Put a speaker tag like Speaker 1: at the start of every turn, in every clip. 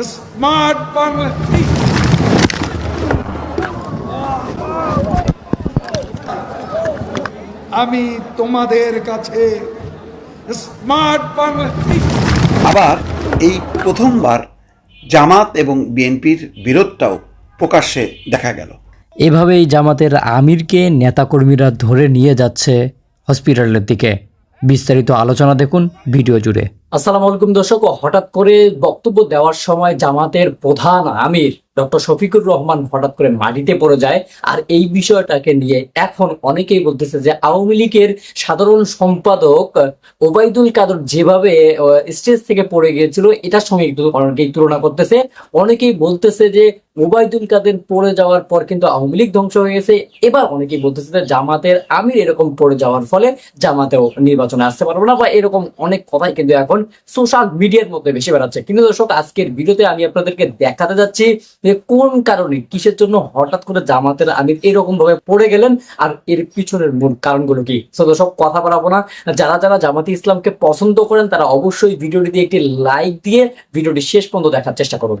Speaker 1: Smart Bangla আমি তোমাদের কাছে স্মার্ট বাংলা
Speaker 2: আবার এই প্রথমবার জামাত এবং বিএনপির বিরোধটাও প্রকাশ্যে দেখা গেল।
Speaker 3: এভাবেই জামাতের আমিরকে নেতাকর্মীরা ধরে নিয়ে যাচ্ছে হসপিটালের দিকে। বিস্তারিত আলোচনা দেখুন ভিডিও জুড়ে। আসসালামু আলাইকুম দর্শক হঠাৎ করে বক্তব্য দেওয়ার সময় জামাতের প্রধান আমির ডক্টর শফিকুর রহমান হঠাৎ করে মাটিতে পড়ে যায়। আর এই বিষয়টাকে নিয়ে এখন অনেকেই বলতেছে যে আওয়ামী লীগের সাধারণ সম্পাদক ওবায়দুল কাদের যেভাবে স্টেজ থেকে পড়ে গিয়েছিল, এটার সঙ্গে অনেকেই তুলনা করতেছে। অনেকেই বলতেছে যে ওবায়দুল কাদের পড়ে যাওয়ার পর কিন্তু আওয়ামী লীগ ধ্বংস হয়ে গেছে। এবার অনেকেই বলতেছে যে জামাতের আমির এরকম পড়ে যাওয়ার ফলে জামাতেও নির্বাচনে আসতে পারব না বা এরকম অনেক কথাই কিন্তু এখন সোশ্যাল মিডিয়ার মধ্যে বেশি বেড়াচ্ছে। কিন্তু দর্শক, আজকের ভিডিওতে আমি আপনাদেরকে দেখাতে যাচ্ছি যে কোন কারণে, কিসের জন্য হঠাৎ করে জামাতের আমির এরকম ভাবে পড়ে গেলেন আর এর পিছনের মূল কারণগুলো কি? তো দর্শক, কথা বলাবো না। যারা যারা জামাতি ইসলামকে পছন্দ করেন, তারা অবশ্যই ভিডিওটি দিয়ে একটি লাইক দিয়ে ভিডিওটি শেষ পর্যন্ত দেখার চেষ্টা করুন।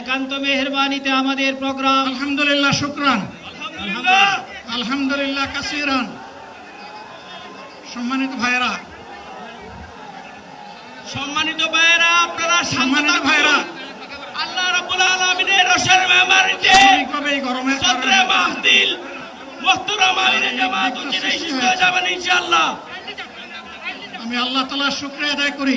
Speaker 4: একান্ত মেহরবানিতে আমাদের প্রোগ্রাম।
Speaker 5: আলহামদুলিল্লাহ শুক্রান। আলহামদুলিল্লাহ। কাসিরান। সম্মানিত ভাইরা
Speaker 4: সম্মানিত ভাইরা আপনারা
Speaker 5: সম্মানিত ভাইরা
Speaker 4: আল্লাহ রাব্বুল আলমিনের রসের মেহমানিতে
Speaker 5: কবে এই গরমের
Speaker 4: সদরে মোহতরম আমিরে জামাত সুস্থ যাবেন ইনশাআল্লাহ।
Speaker 5: আমি আল্লাহ তালার শুক্রিয়া আদায় করি।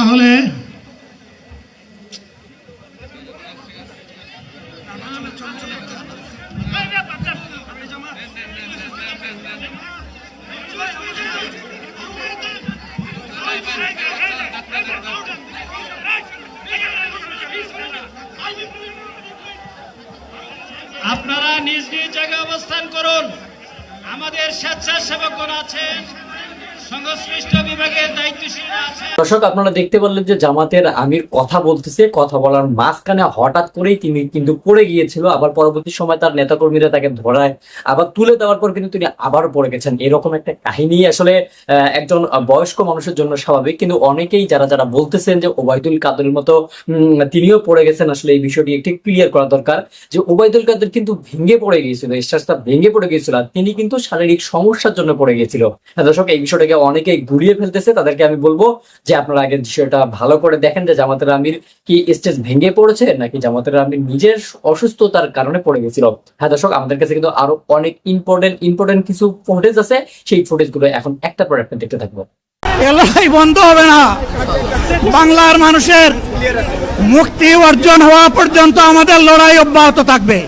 Speaker 5: তাহলে
Speaker 4: আপনারা নিজ নিজ জায়গায় অবস্থান করুন। আমাদের স্বেচ্ছাসেবকগণ আছেন।
Speaker 3: দর্শক আপনারা দেখতে পারলেন যে জামাতের আমির কথা বলতেছে কথা বলার মাঝখানে হঠাৎ করেই তিনি কিন্তু পড়ে গিয়েছিল। আবার পরবর্তী সময় তার নেতাকর্মীরা তাকে ধরায় আবার তুলে দেওয়ার পর কিন্তু তিনি আবার পড়ে গেছেন। এরকম একটা কাহিনী আসলে একজন বয়স্ক মানুষের জন্য স্বাভাবিক। কিন্তু অনেকেই যারা যারা বলতেছেন যে ওবায়দুল কাদের মতো তিনিও পড়ে গেছেন আসলে এই বিষয়টি একটি ক্লিয়ার করা দরকার যে ওবায়দুল কাদের কিন্তু ভেঙে পড়ে গিয়েছিল স্টার্সটা ভেঙে পড়ে গিয়েছিল। তিনি কিন্তু শারীরিক সমস্যার জন্য পড়ে গিয়েছিল। হ্যাঁ, দর্শক এই বিষয়টাকে অনেকেই ঘুরিয়ে ফেলতেছে, তাদেরকে আমি বলব যে আপনারা আগে বিষয়টা ভালো করে দেখেন যে জামাতের আমির কি স্টেজ ভেঙে পড়েছে নাকি জামাতের আমির নিজের অসুস্থতার কারণে পড়ে গেছিল। হ্যাঁ দর্শক, আমাদের কাছে কিন্তু আরও অনেক ইম্পর্টেন্ট ইম্পর্টেন্ট কিছু ফুটেজ আছে। সেই ফুটেজগুলো এখন একটা পর একটা দেখতে থাকব।
Speaker 5: এ লড়াই বন্ধ হবে না। বাংলার মানুষের মুক্তি অর্জন হওয়া পর্যন্ত আমাদের লড়াই অব্যাহত থাকবে।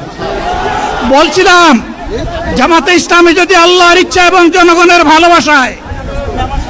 Speaker 5: বলছিলাম, জামাতে ইসলামী যদি আল্লাহর ইচ্ছা এবং জনগণের ভালোবাসায়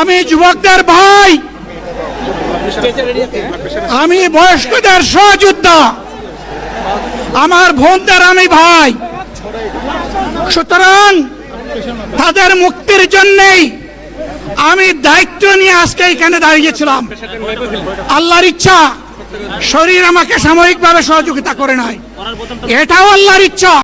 Speaker 5: আমি যুবকদের ভাই। আমি বয়স্কদের সহযোদ্ধা। আমার বোনদের আমি ভাই। সুতরাং তাদের মুক্তির জন্যেই আমি দায়িত্ব নিয়ে আজকে এখানে দাঁড়িয়েছিলাম আল্লাহর ইচ্ছা, শরীর আমাকে সাময়িকভাবে সহযোগিতা করে নাই। এটাও আল্লাহর ইচ্ছা।